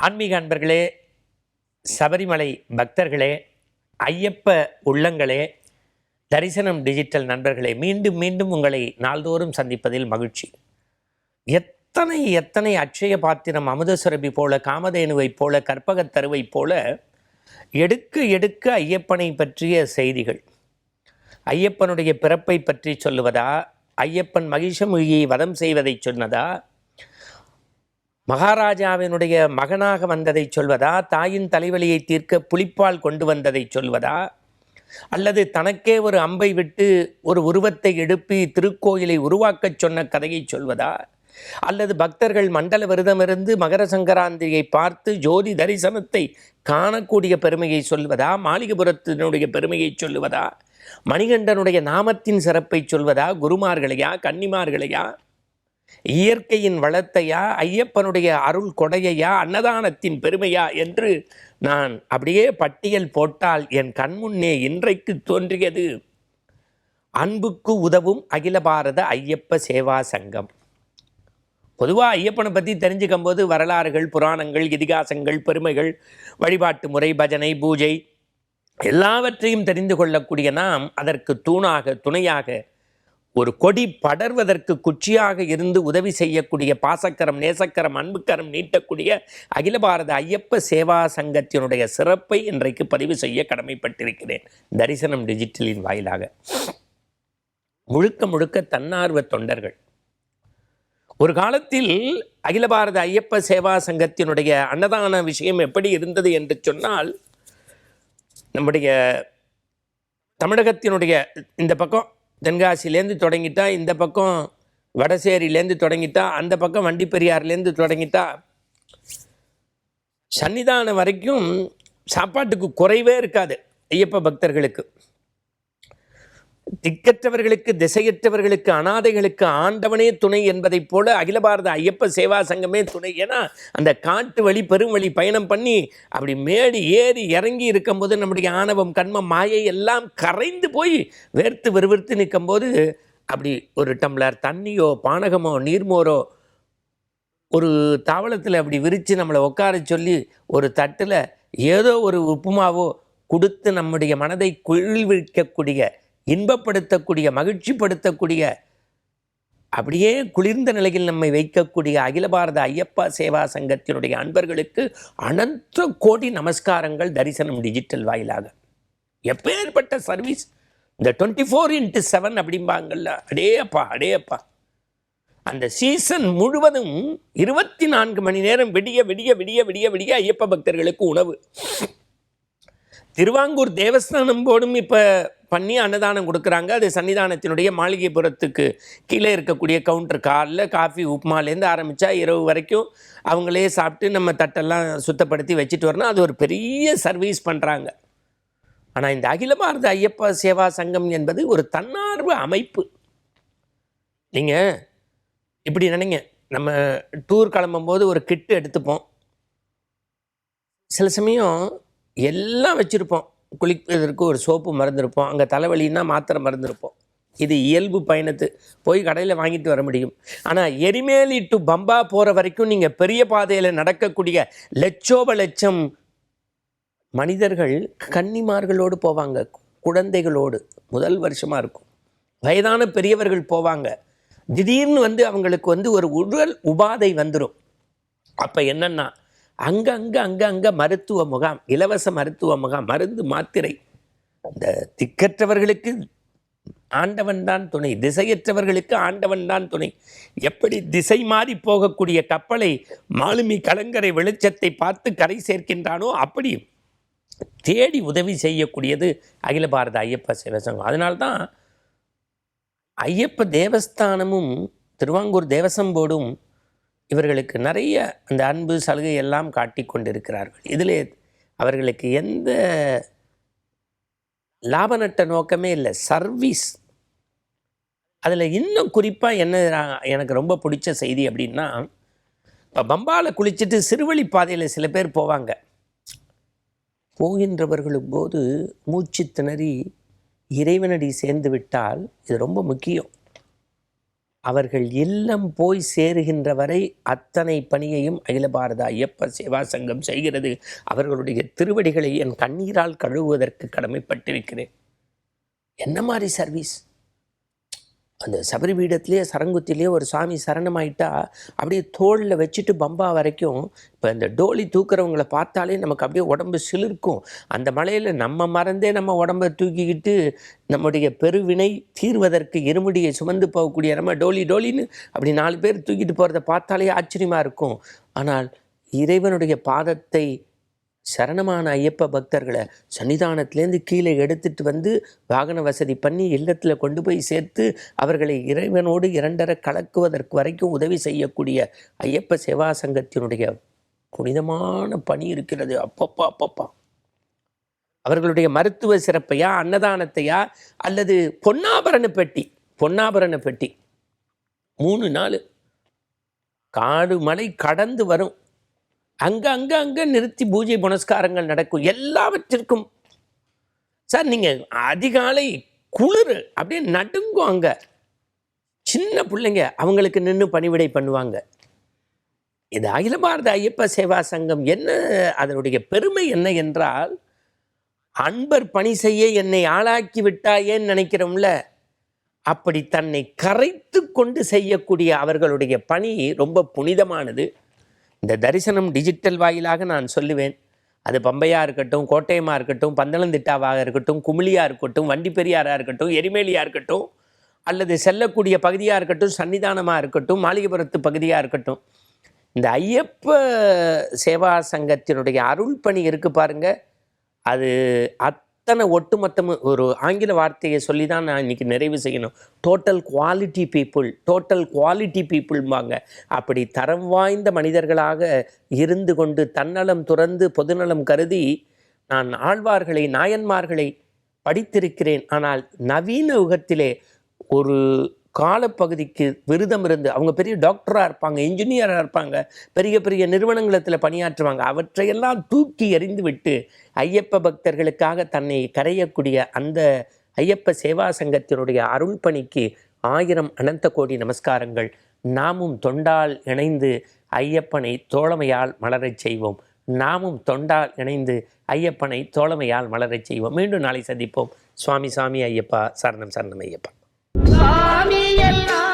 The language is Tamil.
ஆன்மீக அன்பர்களே சபரிமலை பக்தர்களே ஐயப்ப உள்ளங்களே தரிசனம் டிஜிட்டல் நண்பர்களே மீண்டும் மீண்டும் உங்களை நாள்தோறும் சந்திப்பதில் மகிழ்ச்சி. எத்தனை எத்தனை அட்சய பாத்திரம் அமுதசுரபி போல காமதேனுவைப் போல கற்பகத் தருவைப் போல எடுக்க எடுக்க ஐயப்பனை பற்றிய செய்திகள். ஐயப்பனுடைய பிறப்பை பற்றி சொல்லுவதா? ஐயப்பன் மகிஷமுகியை வதம் செய்வதை சொன்னதா? மகாராஜாவினுடைய மகனாக வந்ததை சொல்வதா? தாயின் தலைவலியை தீர்க்க புலிப்பால் கொண்டு வந்ததை சொல்வதா? அல்லது தனக்கே ஒரு அம்பை விட்டு ஒரு உருவத்தை எழுப்பி திருக்கோயிலை உருவாக்கச் சொன்ன கதையை சொல்வதா? அல்லது பக்தர்கள் மண்டல விரதமிருந்து மகர சங்கராந்தியை பார்த்து ஜோதி தரிசனத்தை காணக்கூடிய பெருமையை சொல்வதா? மாளிகபுரத்தினுடைய பெருமையை சொல்லுவதா? மணிகண்டனுடைய நாமத்தின் சிறப்பை சொல்வதா? குருமார்களையா? கன்னிமார்களையா? இயற்கையின் வளத்தையா ஐயப்பனுடைய அருள் கொடையையா அன்னதானத்தின் பெருமையா என்று நான் அப்படியே பட்டியல் போட்டால் என் கண்முன்னே இன்றைக்கு தோன்றியது. அன்புக்கு உதவும் அகில பாரத ஐயப்ப சேவா சங்கம். பொதுவாக ஐயப்பனை பற்றி தெரிஞ்சுக்கும் போது வரலாறுகள் புராணங்கள் இதிகாசங்கள் பெருமைகள் வழிபாட்டு முறை பஜனை பூஜை எல்லாவற்றையும் தெரிந்து கொள்ளக்கூடிய நாம் அதற்கு தூணாக துணையாக ஒரு கொடி படர்வதற்கு குச்சியாக இருந்து உதவி செய்யக்கூடிய பாசக்கரம் நேசக்கரம் அன்புக்கரம் நீட்டக்கூடிய அகில பாரத ஐயப்ப சேவா சங்கத்தினுடைய சிறப்பை இன்றைக்கு பதிவு செய்ய கடமைப்பட்டிருக்கிறேன். தரிசனம் டிஜிட்டலின் வாயிலாக. முழுக்க முழுக்க தன்னார்வ தொண்டர்கள். ஒரு காலத்தில் அகில பாரத ஐயப்ப சேவா சங்கத்தினுடைய அன்னதான விஷயம் எப்படி இருந்தது என்று சொன்னால் நம்முடைய தமிழகத்தினுடைய இந்த பக்கம் தென்காசிலேருந்து தொடங்கிட்டா இந்த பக்கம் வடசேரியிலேருந்து தொடங்கிட்டா அந்த பக்கம் வண்டிப்பெரியார்லேருந்து தொடங்கிட்டா சன்னிதானம் வரைக்கும் சாப்பாட்டுக்கு குறைவே இருக்காது ஐயப்ப பக்தர்களுக்கு. திக்கற்றவர்களுக்கு திசையற்றவர்களுக்கு அனாதைகளுக்கு ஆண்டவனே துணை என்பதைப் போல அகில பாரத ஐயப்ப சேவா சங்கமே துணை. ஏன்னா அந்த காட்டு வழி பெரும் வழி பயணம் பண்ணி அப்படி மேடி ஏறி இறங்கி இருக்கும்போது நம்முடைய ஆணவம் கண்மம் மாயை எல்லாம் கரைந்து போய் வேர்த்து வெறுவிறுத்து நிற்கும்போது அப்படி ஒரு டம்ளர் தண்ணியோ பானகமோ நீர்மோரோ ஒரு தாவளத்தில் அப்படி விரித்து நம்மளை உட்கார சொல்லி ஒரு தட்டில் ஏதோ ஒரு உப்புமாவோ கொடுத்து நம்முடைய மனதை குளிர்விக்கக்கூடிய இன்பப்படுத்தக்கூடிய மகிழ்ச்சிப்படுத்தக்கூடிய அப்படியே குளிர்ந்த நிலையில் நம்மை வைக்கக்கூடிய அகில பாரத ஐயப்பா சேவா சங்கத்தினுடைய அன்பர்களுக்கு அனந்த கோடி நமஸ்காரங்கள் தரிசனம் டிஜிட்டல் வாயிலாக. எப்பேற்பட்ட சர்வீஸ் இந்த டுவெண்ட்டி ஃபோர் இன்ட்டு செவன் அப்படிம்பாங்கல்ல அடேப்பா அடேப்பா அந்த சீசன் முழுவதும் இருபத்தி நான்கு மணி நேரம் விடிய விடிய விடிய விடிய விடிய ஐயப்ப பக்தர்களுக்கு உணவு. திருவாங்கூர் தேவஸ்தானம் போடும் இப்போ பண்ணி அன்னதானம் கொடுக்குறாங்க. அது சன்னிதானத்தினுடைய மாளிகைபுரத்துக்கு கீழே இருக்கக்கூடிய கவுண்டர் காலில் காஃபி உப்புமாலேருந்து ஆரம்பித்தா இரவு வரைக்கும் அவங்களே சாப்பிட்டு நம்ம தட்டெல்லாம் சுத்தப்படுத்தி வச்சுட்டு வரணும். அது ஒரு பெரிய சர்வீஸ் பண்ணுறாங்க ஆனால் இந்த அகில பாரத ஐயப்ப சேவா சங்கம் என்பது ஒரு தன்னார்வ அமைப்பு. நீங்கள் இப்படி நினைங்க. நம்ம டூர் கிளம்பும்போது ஒரு கிட்டு எடுத்துப்போம். சில சமயம் எல்லாம் வச்சுருப்போம். குளிப்பதற்கு ஒரு சோப்பு மறந்துருப்போம். அங்கே தலைவலின்னா மாத்திரை மறந்துருப்போம். இது இயல்பு பயணத்து. போய் கடையில் வாங்கிட்டு வர முடியும். ஆனால் எரிமேலி டு பம்பா போகிற வரைக்கும் நீங்கள் பெரிய பாதையில் நடக்கக்கூடிய லட்சோப லட்சம் மனிதர்கள் கன்னிமார்களோடு போவாங்க. குழந்தைகளோடு. முதல் வருஷமாக இருக்கும். வயதான பெரியவர்கள் போவாங்க. திடீர்னு வந்து அவங்களுக்கு வந்து ஒரு உடல் உபாதை வந்துடும் அப்போ என்னென்னா அங்கங்கே அங்கங்கே மருத்துவ முகாம் இலவச மருத்துவ முகாம் மருந்து மாத்திரை. இந்த திக்கற்றவர்களுக்கு ஆண்டவன் தான் துணை திசையற்றவர்களுக்கு ஆண்டவன் தான் துணை. எப்படி திசை மாறி போகக்கூடிய கப்பலை மாலுமி கலங்கரை வெளிச்சத்தை பார்த்து கரை சேர்க்கின்றானோ அப்படி தேடி உதவி செய்யக்கூடியது அகில பாரத ஐயப்ப சிவசங்கம் அதனால்தான் ஐயப்ப தேவஸ்தானமும் திருவாங்கூர் தேவசம்போடும் இவர்களுக்கு நிறைய அந்த அன்பு சலுகை எல்லாம் காட்டி கொண்டிருக்கிறார்கள். இதில் அவர்களுக்கு எந்த லாப நட்ட நோக்கமே இல்லை. சர்வீஸ். அதில் இன்னும் குறிப்பாக என்ன எனக்கு ரொம்ப பிடிச்ச செய்தி அப்படின்னா இப்போ பம்பாவில் குளிச்சுட்டு சிறுவழி பாதையில் சில பேர் போவாங்க. போகின்றவர்களும் போது மூச்சு திணறி இறைவனடி சேர்ந்து விட்டால் இது ரொம்ப முக்கியம். அவர்கள் இல்லம் போய் சேருகின்ற வரை அத்தனை பணியையும் அகில பாரத ஐயப்ப சேவா சங்கம் செய்கிறது. அவர்களுடைய திருவடிகளை என் கண்ணீரால் கழுவுவதற்கு கடமைப்பட்டிருக்கிறேன். என்ன மாதிரி சர்வீஸ் அந்த சபரி பீடத்திலேயே சரங்குத்திலேயே ஒரு சாமி சரணமாயிட்டா அப்படியே தோளில் வச்சுட்டு பம்பா வரைக்கும் இப்போ இந்த டோலி தூக்குறவங்கள பார்த்தாலே நமக்கு அப்படியே உடம்பு சிலிர்க்கும். அந்த மலையில் நம்ம மறந்தே நம்ம உடம்பை தூக்கிக்கிட்டு நம்முடைய பெருவினை தீர்வதற்கு இருமுடியை சுமந்து போகக்கூடிய நம்ம டோலி டோலின்னு அப்படி நாலு பேர் தூக்கிட்டு போகிறத பார்த்தாலே ஆச்சரியமாக இருக்கும். ஆனால் இறைவனுடைய பாதத்தை சரணமான ஐயப்ப பக்தர்களை சன்னிதானத்திலேருந்து கீழே எடுத்துட்டு வந்து வாகன வசதி பண்ணி இல்லத்தில் கொண்டு போய் சேர்த்து அவர்களை இறைவனோடு இரண்டரை கலக்குவதற்கு வரைக்கும் உதவி செய்யக்கூடிய ஐயப்ப சேவா சங்கத்தினுடைய புனிதமான பணி இருக்கிறது. அப்பப்பா அப்பப்பா. அவர்களுடைய மருத்துவ சிறப்பையா அன்னதானத்தையா அல்லது பொன்னாபரண பெட்டி பொன்னாபரண பெட்டி. மூணு நாள் காடு மலை கடந்து வரும். அங்கே அங்கே அங்கே நிறுத்தி பூஜை புனஸ்காரங்கள் நடக்கும். எல்லாவற்றிற்கும். சார் நீங்கள் அதிகாலை குளிர் அப்படியே நடுங்கும் அங்கே. சின்ன பிள்ளைங்க அவங்களுக்கு நின்று பணிவிடை பண்ணுவாங்க. இது அகில பாரத ஐயப்ப சேவா சங்கம் என்ன அதனுடைய பெருமை என்ன என்றால் அன்பர் பணி செய்ய என்னை ஆளாக்கி விட்டாயேன்னு நினைக்கிறோம்ல அப்படி தன்னை கரைத்து கொண்டு செய்யக்கூடிய அவர்களுடைய பணி ரொம்ப புனிதமானது. இந்த தரிசனம் டிஜிட்டல் வாயிலாக நான் சொல்லுவேன். அது பம்பையாக இருக்கட்டும் கோட்டயமாக இருக்கட்டும் பந்தளந்திட்டாவாக இருக்கட்டும் குமிழியாக இருக்கட்டும் வண்டிப்பெரியாராக இருக்கட்டும் எரிமேலியாக இருக்கட்டும் அல்லது செல்லக்கூடிய பகுதியாக இருக்கட்டும் சன்னிதானமாக இருக்கட்டும் மாளிகைபுரத்து பகுதியாக இருக்கட்டும். இந்த ஐயப்ப சேவா சங்கத்தினுடைய அருள் பணி இருக்குது பாருங்கள் அது அத்தனை ஒட்டுமொத்தமும் ஒரு ஆங்கில வார்த்தையை சொல்லி தான் நான் இன்னைக்கு நிறைவு செய்யணும். Total quality people total quality பீப்புள்பாங்க அப்படி தரம் வாய்ந்த மனிதர்களாக இருந்து கொண்டு தன்னலம் துறந்து பொதுநலம் கருதி நான் ஆழ்வார்களை நாயன்மார்களை படித்திருக்கிறேன். ஆனால் நவீன யுகத்திலே ஒரு காலப்பகுதிக்கு விரதம் இருந்து அவங்க பெரிய டாக்டராக இருப்பாங்க இன்ஜினியராக இருப்பாங்க பெரிய பெரிய நிறுவனங்களத்தில் பணியாற்றுவாங்க. அவற்றையெல்லாம் தூக்கி எறிந்து விட்டு ஐயப்ப பக்தர்களுக்காக தன்னை கரையக்கூடிய அந்த ஐயப்ப சேவா சங்கத்தினுடைய அருள் பணிக்கு ஆயிரம் அனந்த கோடி நமஸ்காரங்கள். நாமும் தொண்டால் இணைந்து ஐயப்பனை தோழமையால் மலரச் செய்வோம். நாமும் தொண்டால் இணைந்து ஐயப்பனை தோழமையால் மலரச் செய்வோம். மீண்டும் நாளை சந்திப்போம். சுவாமி சாமி ஐயப்பா சரணம் சரணம் ஐயப்பா. செல்வா